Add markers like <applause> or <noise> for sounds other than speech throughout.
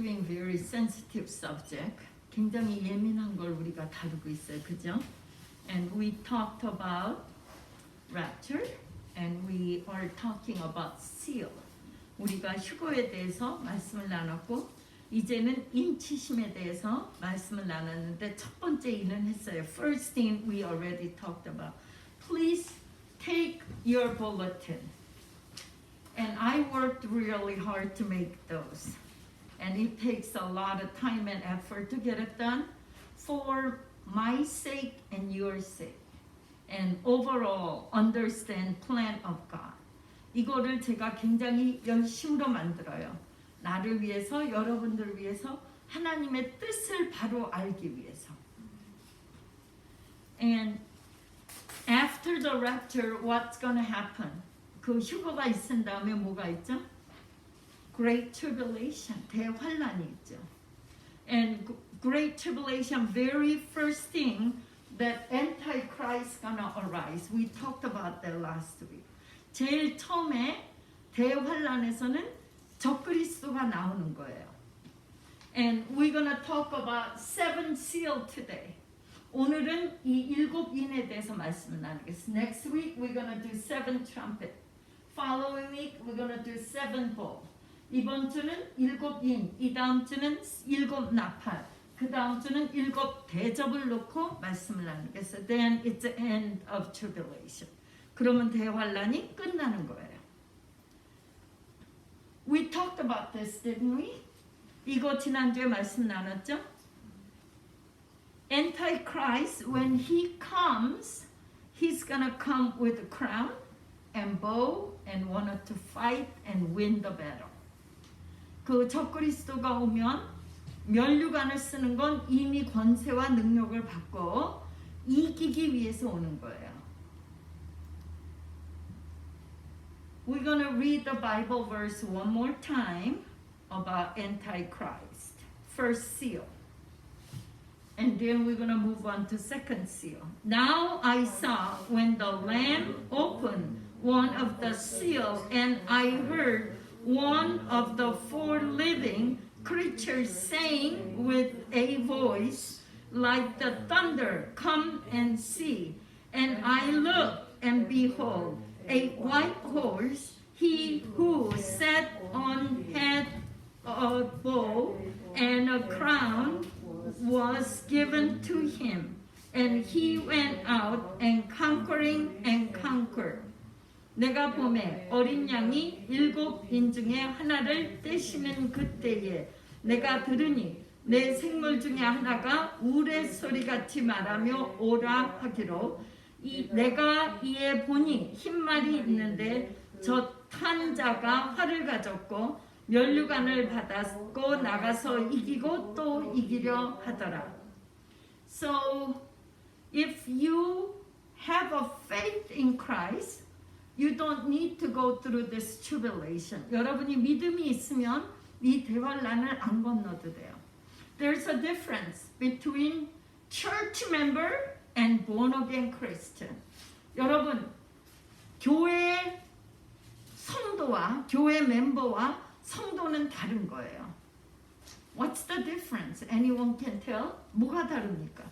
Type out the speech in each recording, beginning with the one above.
doing very sensitive subject. 굉장히 예민한 걸 우리가 다루고 있어요. 그죠? And we talked about rapture and we are talking about seal. 우리가 휴거에 대해서 말씀을 나눴고 이제는 인치심에 대해서 말씀을 나눴는데 첫 번째 일은 했어요. First thing we already talked about. Please take your bulletin. And I worked really hard to make those. And it takes a lot of time and effort to get it done for my sake and your sake. And overall understand plan of God. 이거를 제가 굉장히 열심으로 만들어요. 나를 위해서 여러분들 위해서 하나님의 뜻을 바로 알기 위해서. And after the rapture, what's gonna happen? 그 휴거가 있은 다음에 뭐가 있죠? Great tribulation, 대환란이 있죠. And great tribulation, very first thing that Antichrist gonna arise. We talked about that last week. 제일 처음에 대환란에서는 적그리스도가 나오는 거예요. And we're gonna talk about seven seal today. 오늘은 이 일곱 인에 대해서 말씀을 나누겠습니다. Next week we're gonna do seven trumpet. Following week we're gonna do seven bowl. 이번 주는 일곱 인, 이 다음 주는 일곱 나팔, 그 다음 주는 일곱 대접을 놓고 말씀을 나누겠어요. Then it's the end of tribulation. 그러면 대환란이 끝나는 거예요. We talked about this, didn't we? 이거 지난주에 말씀 나눴죠? Antichrist, when he comes, he's gonna come with a crown and bow and wanted to fight and win the battle. 그 적그리스도가 오면 면류관을 쓰는 건 이미 권세와 능력을 받고 이기기 위해서 오는 거예요. We're going to read the Bible verse one more time about Antichrist. First seal. And then we're going to move on to second seal. Now I saw when the Lamb opened one of the seals, and I heard one of the four living creatures saying with a voice like the thunder, Come and see. And I looked, and behold, a white horse, he who sat on had a bow and a crown was given to him. And he went out and conquering and conquered. 내가 봄에 어린 양이 일곱 인 중에 하나를 떼시는 그때에 내가 들으니 내 생물 중에 하나가 우레 소리 같이 말하며 오라 하기로 이 내가 이에 보니 흰 말이 있는데 저 탄자가 활을 가졌고 면류관을 받았고 나가서 이기고 또 이기려 하더라. So if you have a faith in Christ, you don't need to go through this tribulation. 여러분이 믿음이 있으면 이 대환란을 안 건너도 돼요. There's a difference between church member and born again Christian. 여러분, 교회 성도와 교회 멤버와 성도는 다른 거예요. What's the difference? Anyone can tell? 뭐가 다릅니까?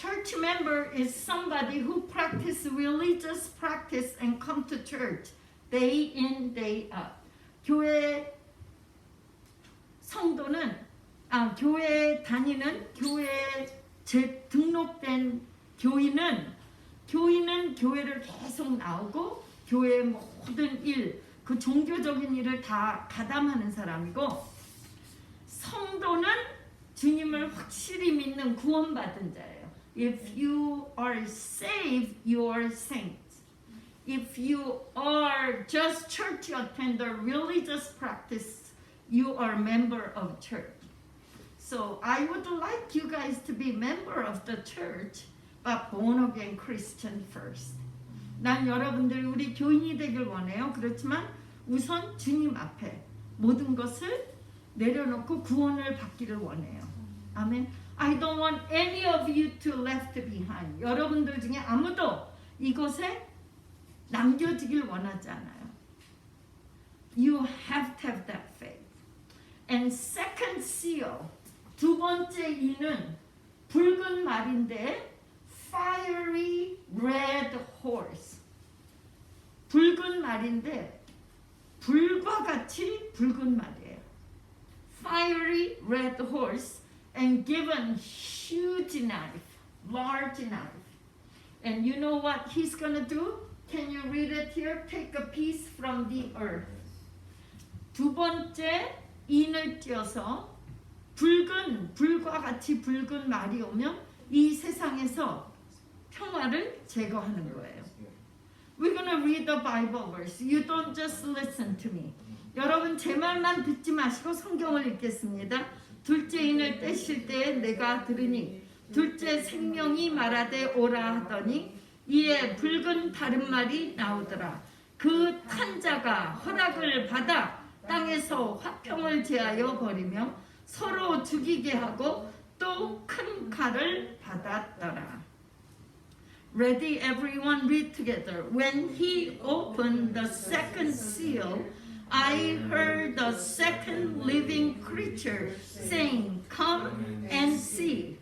Church member is somebody who practice religious practice and come to church day in day out. 교회 성도는 아 교회 다니는 교회 제 등록된 교인은 교인은 교회를 계속 나오고 교회 모든 일, 그 종교적인 일을 다 가담하는 사람이고 성도는 주님을 확실히 믿는 구원받은 자예요. If you are saved, you are saints. If you are just church attender, religious practice, you are member of church. So I would like you guys to be member of the church, but born again Christian first. 난 여러분들이 우리 교인이 되길 원해요. 그렇지만 우선 주님 앞에 모든 것을 내려놓고 구원을 받기를 원해요. 아멘. I don't want any of you to left behind. 여러분들 중에 아무도 이곳에 남겨지길 원하지 않아요. You have to have that faith. And second seal. 두 번째 이는 붉은 말인데 fiery red horse. 붉은 말인데 불과 같이 붉은 말이에요. Fiery red horse and given huge knife, large knife. And you know what he's gonna do? Can you read it here? Take a piece from the earth. 두 번째 인을 띄어서 붉은 불과 같이 붉은 말이 오면 이 세상에서 평화를 제거하는 거예요. We're gonna read the Bible verse. You don't just listen to me. 여러분 제 말만 듣지 마시고 성경을 읽겠습니다. 둘째 인을 떼실 때에 내가 들으니 둘째 생명이 말하되 오라 하더니 이에 붉은 다른 말이 나오더라. 그 탄자가 허락을 받아 땅에서 화평을 제하여 버리며 서로 죽이게 하고 또 큰 칼을 받았더라. Ready, everyone, read together. When he opened the second seal, I heard the second living creature saying, Come and see.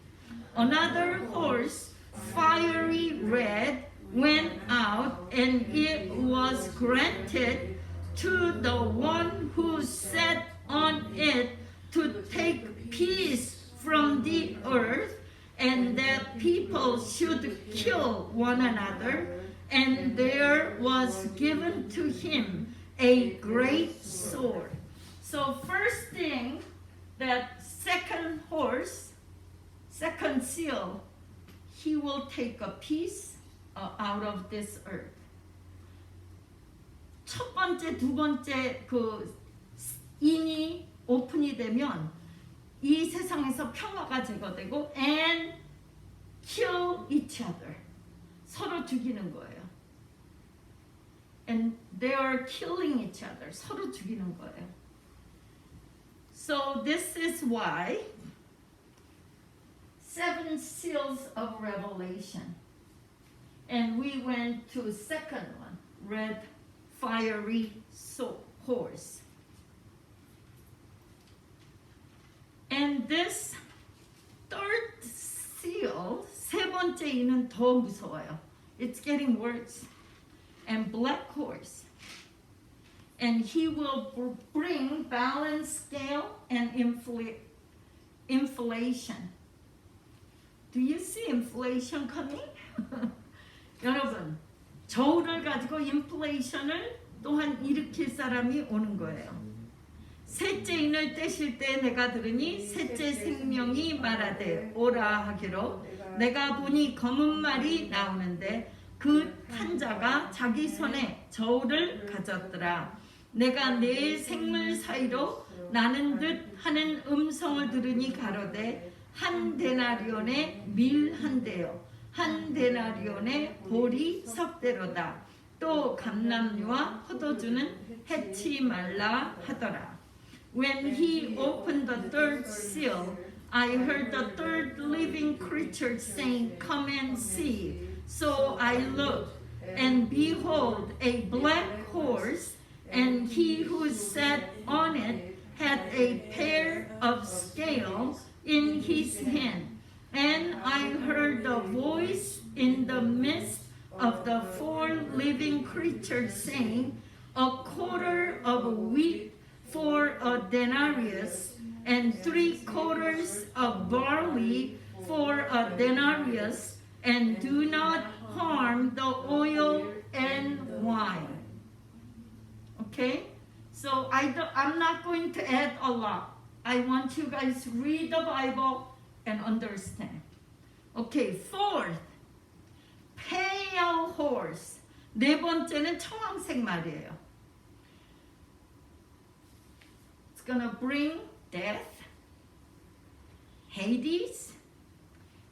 Another horse, fiery red, went out, and it was granted to the one who sat on it to take peace from the earth, and that people should kill one another. And there was given to him a great sword. So, first thing, that second horse, second seal, he will take a piece uh, out of this earth. 첫 번째, 두 번째 그 인이 오픈이 되면 이 세상에서 평화가 제거되고 and kill each other. 서로 죽이는 거예요. And they are killing each other. 서로 죽이는 거예요. So this is why seven seals of revelation. And we went to second one, red fiery so- horse. And this third seal, 세 번째 이는 더 무서워요. It's getting worse. And black horse. And he will br- bring balance scale and infl- inflation. Do you see inflation coming? <laughs> 여러분, 저울을 가지고 인플레이션을 또한 일으킬 사람이 오는 거예요. 셋째 인을 떼실 때 내가 들으니 셋째 생명이 말하되 오라 하기로 내가 보니 검은 말이 나오는데 그 탄자가 자기 손에 저울을 가졌더라. 내가 내 생물 사이로 나는 듯 하는 음성을 들으니 가로되 한 데나리온의 밀한 대요 한 데나리온의 보리 섭대로다. 또 감람류와 포도주는 해치 말라 하더라. When he opened the third seal, I heard the third living creature saying, Come and see. So I looked, and behold, a black horse, and he who sat on it had a pair of scales in his hand. And I heard the voice in the midst of the four living creatures saying, A quarter of wheat for a denarius, and three quarters of barley for a denarius, and do not harm the oil and wine. Okay? So I do, I'm not going to add a lot. I want you guys to read the Bible and understand. Okay, fourth, pale horse. 네 번째는 청황색 말이에요. It's gonna bring death, Hades,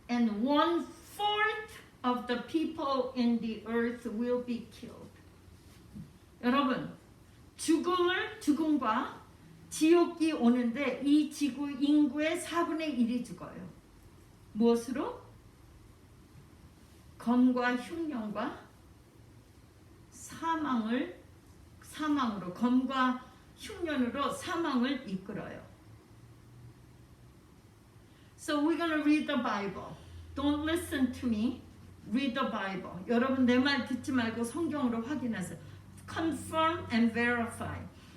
and one fourth of the people in the earth will be killed. 여러분, 죽음을 죽음과 지옥이 오는데 이 지구 인구의 4분의 1이 죽어요. 무엇으로? 검과 흉년과 사망을 사망으로 검과 흉년으로 사망을 이끌어요. So we're gonna read the Bible. Don't listen to me. Read the Bible. 여러분 내 말 듣지 말고 성경으로 확인하세요. Confirm and verify.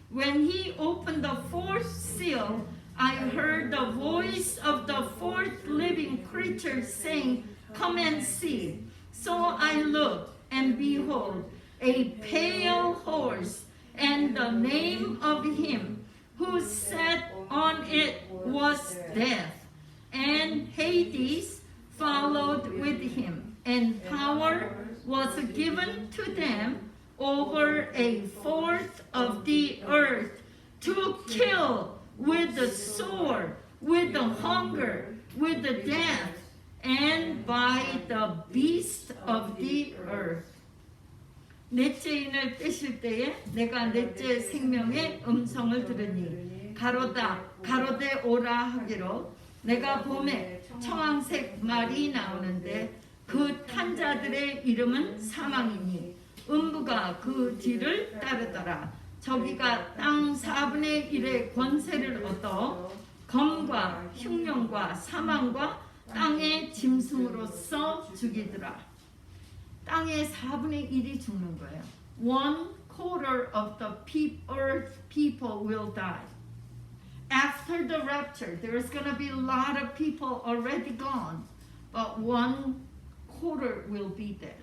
When he opened the fourth seal, I heard the voice of the fourth living creature saying, Come and see. So I looked, and behold, a pale horse, and the name of him who sat on it was Death, and Hades followed with him, and power was given to them over a fourth of the earth to kill with the sword, with the hunger, with the death, and by the beast of the earth. 넷째 인을 떼실 때에 내가 넷째 생명의 음성을 들으니 가로다 가로되 오라 하기로 내가 봄에 청황색 말이 나오는데 그 탄자들의 이름은 사망이니 음부가 그 뒤를 따르더라 저기가 땅 4분의 1의 권세를 얻어 검과 흉령과 사망과 땅의 짐승으로서 죽이더라 땅의 4분의 1이 죽는 거예요. One quarter of the pe- earth people will die. After the rapture, there's going to be a lot of people already gone, but one quarter will be dead.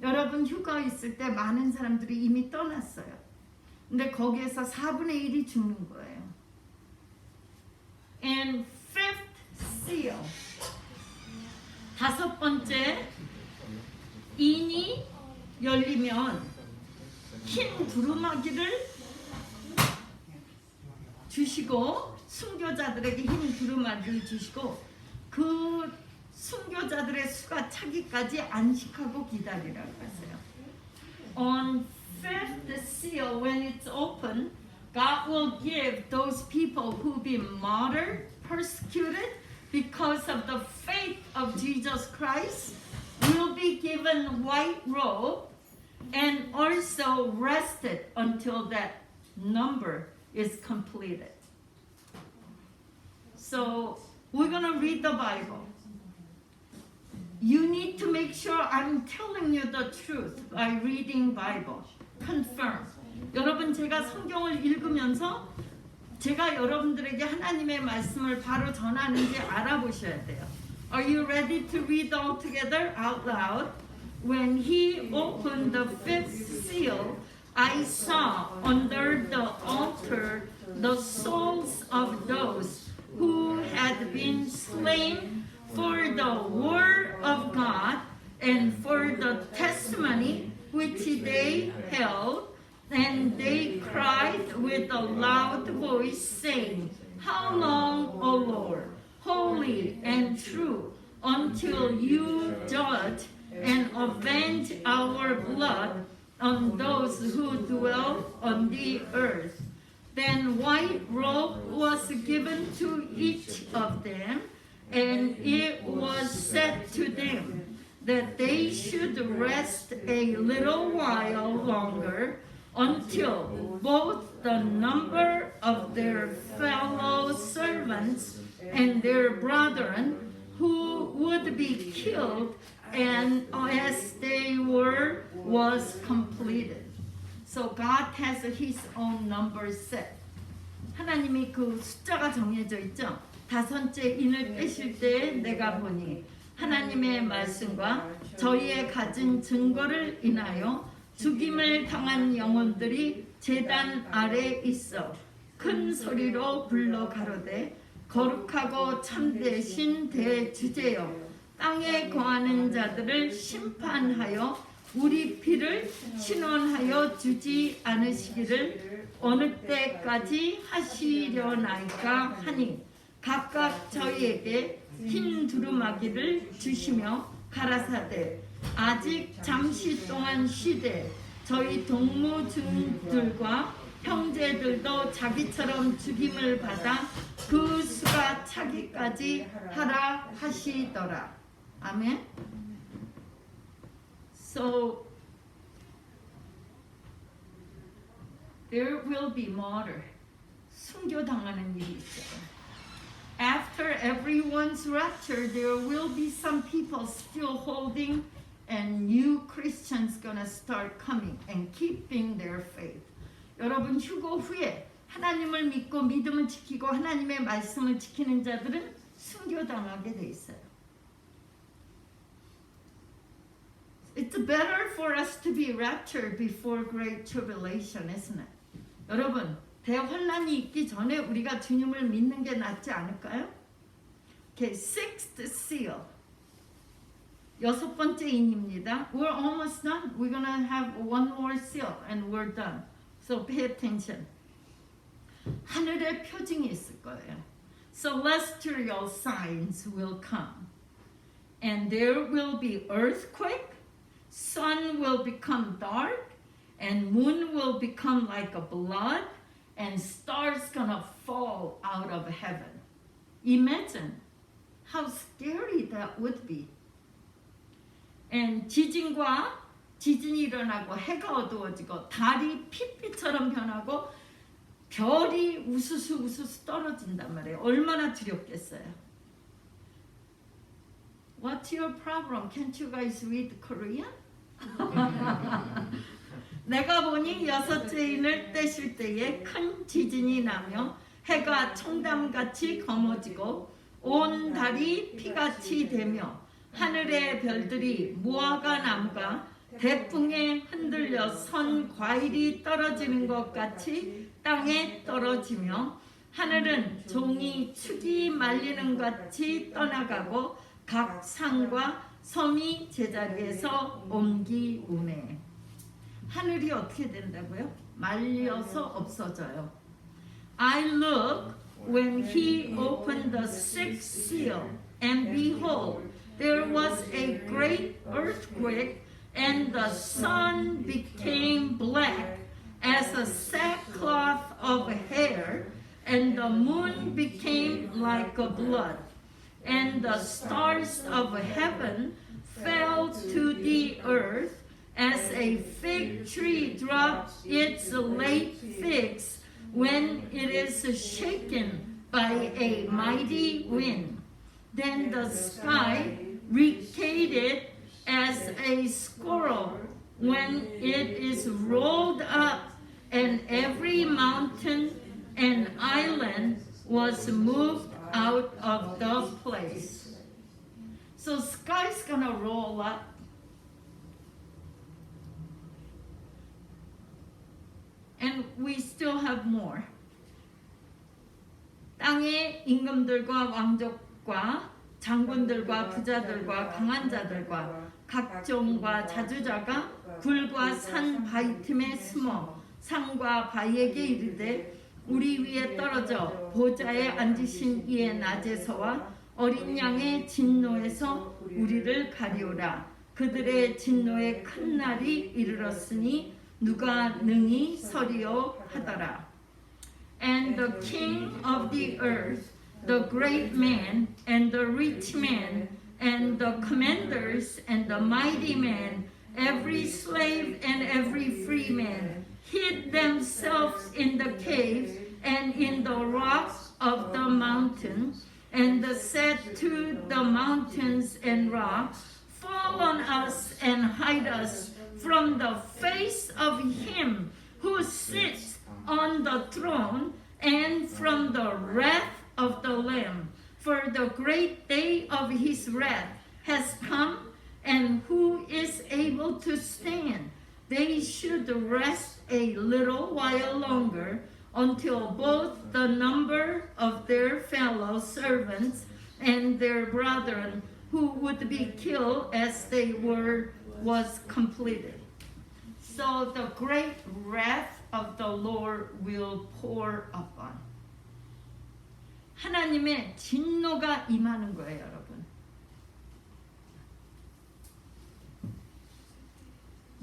여러분 휴가 있을 때 많은 사람들이 이미 떠났어요. 근데 거기에서 4분의 1이 죽는 거예요. And fifth seal. 다섯 번째 인이 열리면 흰 두루마기를 주시고 순교자들에게 흰 두루마기를 주시고 그 순교자들의 수가 차기까지 안식하고 기다리라고 하세요. On fifth seal, when it's open, God will give those people who be martyred, persecuted because of the faith of Jesus Christ will be given white robe and also rested until that number is completed. So we're going to read the Bible. You need to make sure I'm telling you the truth by reading Bible. Confirm. 여러분 제가 성경을 읽으면서 제가 여러분들에게 하나님의 말씀을 바로 전하는지 알아보셔야 돼요. Are you ready to read all together out loud? When he opened the fifth seal, I saw under the altar the souls of those who had been slain for the word of God and for the testimony which they held, and they cried with a loud voice, saying, How long, O Lord? holy and true until you judge and avenge our blood on those who dwell on the earth. Then white robe was given to each of them, and it was said to them that they should rest a little while longer until both the number of their fellow servants and their brethren who would be killed and as they were was completed. So God has his own number set. 하나님이 그 숫자가 정해져 있죠. 다섯째 인을 빼실 때 내가 보니 하나님의 말씀과 저희의 가진 증거를 인하여 죽임을 당한 영혼들이 재단 아래 있어 큰 소리로 불러 가로되 거룩하고 참되신 대주제여 땅에 거하는 자들을 심판하여 우리 피를 신원하여 주지 않으시기를 어느 때까지 하시려나이까 하니 각각 저희에게 흰 두루마기를 주시며 가라사대 아직 잠시 동안 쉬되 저희 동무중들과 형제들도 자기처럼 죽임을 받아 그 수가 차기까지 하라 하시더라. 아멘. So there will be martyr. 순교당하는 일이 있어요. After after everyone's rapture, there will be some people still holding, and new Christians gonna start coming and keeping their faith. 여러분 휴거 후에 하나님을 믿고 믿음을 지키고 하나님의 말씀을 지키는 자들은 순교당하게 돼 있어요. It's better for us to be raptured before great tribulation, isn't it? 여러분, 대환란이 있기 전에 우리가 주님을 믿는 게 낫지 않을까요? Okay, sixth seal. 여섯 번째 인입니다. We're almost done. We're gonna have one more seal and we're done. So pay attention. 하늘에 표징이 있을 거예요. Celestial signs will come. And there will be earthquake, sun will become dark, and moon will become like a blood, and stars gonna fall out of heaven. Imagine how scary that would be. And 지진과 지진이 일어나고 해가 어두워지고 달이 핏빛처럼 변하고 별이 우수수 우수수 떨어진단 말이에요. 얼마나 두렵겠어요. What's your problem? Can't you guys read Korean? <laughs> 내가 보니 여섯째 인을 떼실 때에 큰 지진이 나며 해가 청담같이 검어지고 온 달이 피같이 되며 하늘의 별들이 무화과 나무가 대풍에 흔들려 선 과일이 떨어지는 것 같이 땅에 떨어지며 하늘은 종이 축이 말리는 것 같이 떠나가고 각 산과 섬이 제자리에서 옮기우매 하늘이 어떻게 된다고요? 말려서 없어져요. I look when he opened the sixth seal, and behold, there was a great earthquake, and the sun became black as a sackcloth of hair, and the moon became like a blood, and the stars of heaven fell to the earth as a fig tree drops its late figs when it is shaken by a mighty wind. Then the sky receded as a squirrel when it is rolled up, and every mountain and island was moved out of the place. So sky's gonna roll up. And we still have more. 땅의 임금들과 왕족과 장군들과 부자들과 강한 자들과 각종과 자주자가 굴과 산 바위 틈에 숨어 산과 바위에게 이르되 우리 위에 떨어져 보좌에 앉으신 이의 낮에서와 어린 양의 진노에서 우리를 가리오라 그들의 진노의 큰 날이 이르렀으니 누가 능히 서리요 하더라 and the king of the earth, the great man, and the rich man, and the commanders, and the mighty man, every slave and every free man, hid themselves in the caves and in the rocks of the mountain, and said to the mountains and rocks, Fall on us and hide us from the face of him who sits on the throne and from the wrath of the Lamb. For the great day of his wrath has come, and who is able to stand? They should rest a little while longer until both the number of their fellow servants and their brethren who would be killed as they were was completed. So the great wrath of the Lord will pour upon. 하나님의 진노가 임하는 거예요, 여러분.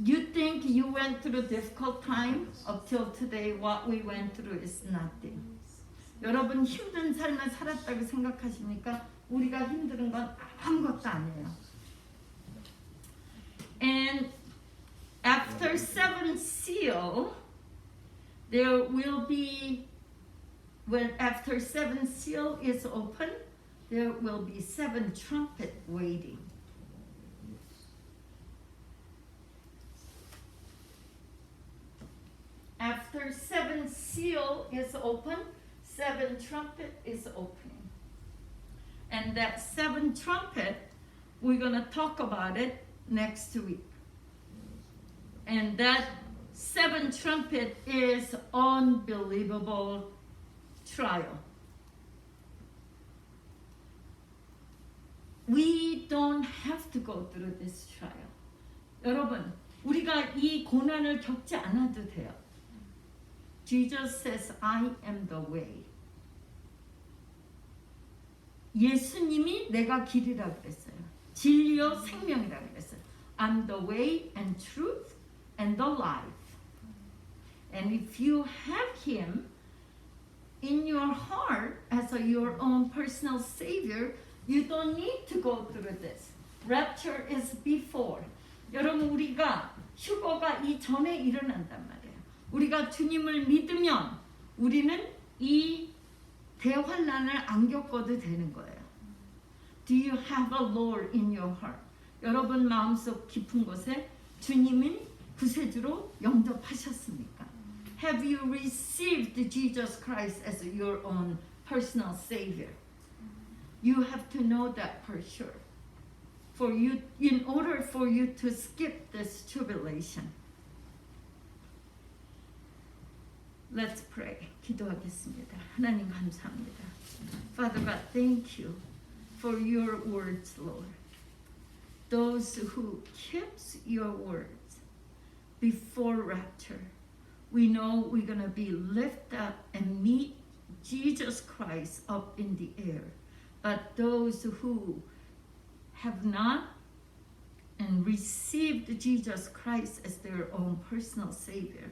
You think you went through difficult time up till today what we went through is nothing. 여러분 힘든 삶을 살았다고 생각하십니까? 우리가 힘든 건 아무것도 아니에요. And after seven seal, there will be when after seven seal is open, there will be seven trumpet waiting. After seven seal is open, seven trumpet is opening. And that seven trumpet, we're gonna talk about it next week. And that seven trumpet is unbelievable trial. We don't have to go through this trial. 여러분, 우리가 이 고난을 겪지 않아도 돼요. Jesus says, I am the way. 예수님이 내가 길이라 그랬어요. 진리요 생명이라 그랬어요. I'm the way and truth and the life. And if you have him in your heart as a, your own personal savior, you don't need to go through this. Rapture is before. 여러분 우리가 휴거가 이 전에 일어난단 말이에요. 우리가 주님을 믿으면 우리는 이 대환란을 안 겪어도 되는 거예요. Do you have a Lord in your heart? 여러분 마음속 깊은 곳에 주님은 구세주로 영접하셨습니까? Have you received Jesus Christ as your own personal savior? You have to know that for sure. For you in order for you to skip this tribulation. Let's pray. 기도하겠습니다. 하나님 감사합니다. Father God, thank you for your words, Lord. Those who keeps your words before rapture, we know we're going to be lifted up and meet Jesus Christ up in the air. But those who have not and received Jesus Christ as their own personal Savior,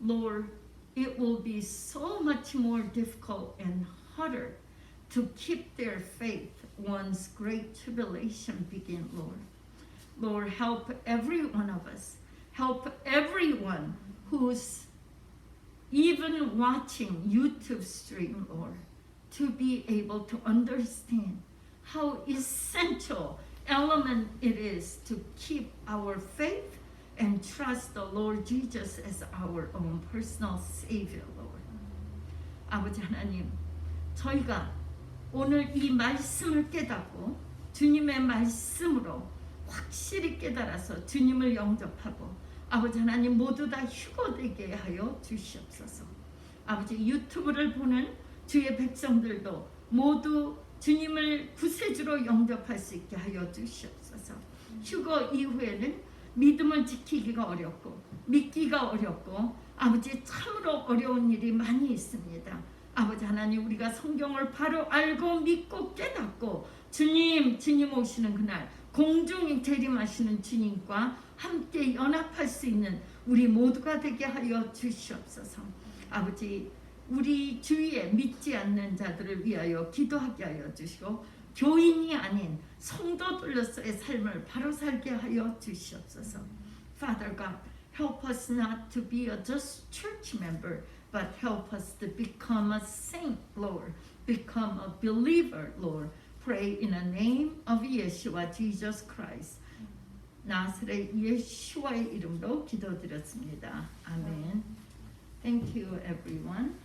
Lord, it will be so much more difficult and harder to keep their faith once great tribulation begin, Lord. Lord, help every one of us. Help everyone who's even watching YouTube stream, Lord, to be able to understand how essential element it is to keep our faith and trust the Lord Jesus as our own personal Savior, Lord. 아버지 하나님, 저희가 오늘 이 말씀을 깨닫고 주님의 말씀으로 확실히 깨달아서 주님을 영접하고 아버지 하나님 모두 다 휴거되게 하여 주시옵소서. 아버지 유튜브를 보는 주의 백성들도 모두 주님을 구세주로 영접할 수 있게 하여 주시옵소서. 휴거 이후에는 믿음을 지키기가 어렵고 믿기가 어렵고 아버지 참으로 어려운 일이 많이 있습니다. 아버지 하나님 우리가 성경을 바로 알고 믿고 깨닫고 주님 주님 오시는 그날 공중에 재림하시는 주님과 함께 연합할 수 있는 우리 모두가 되게 하여 주시옵소서. 아버지 우리 주위에 믿지 않는 자들을 위하여 기도하게 하여 주시고 교인이 아닌 성도들로서의 삶을 바로 살게 하여 주시옵소서. Father God, help us not to be a just church member, but help us to become a saint, Lord, become a believer, Lord. Pray in the name of Yeshua, Jesus Christ. 나스렛 예수와의 이름으로 기도드렸습니다. 아멘. Thank you, everyone.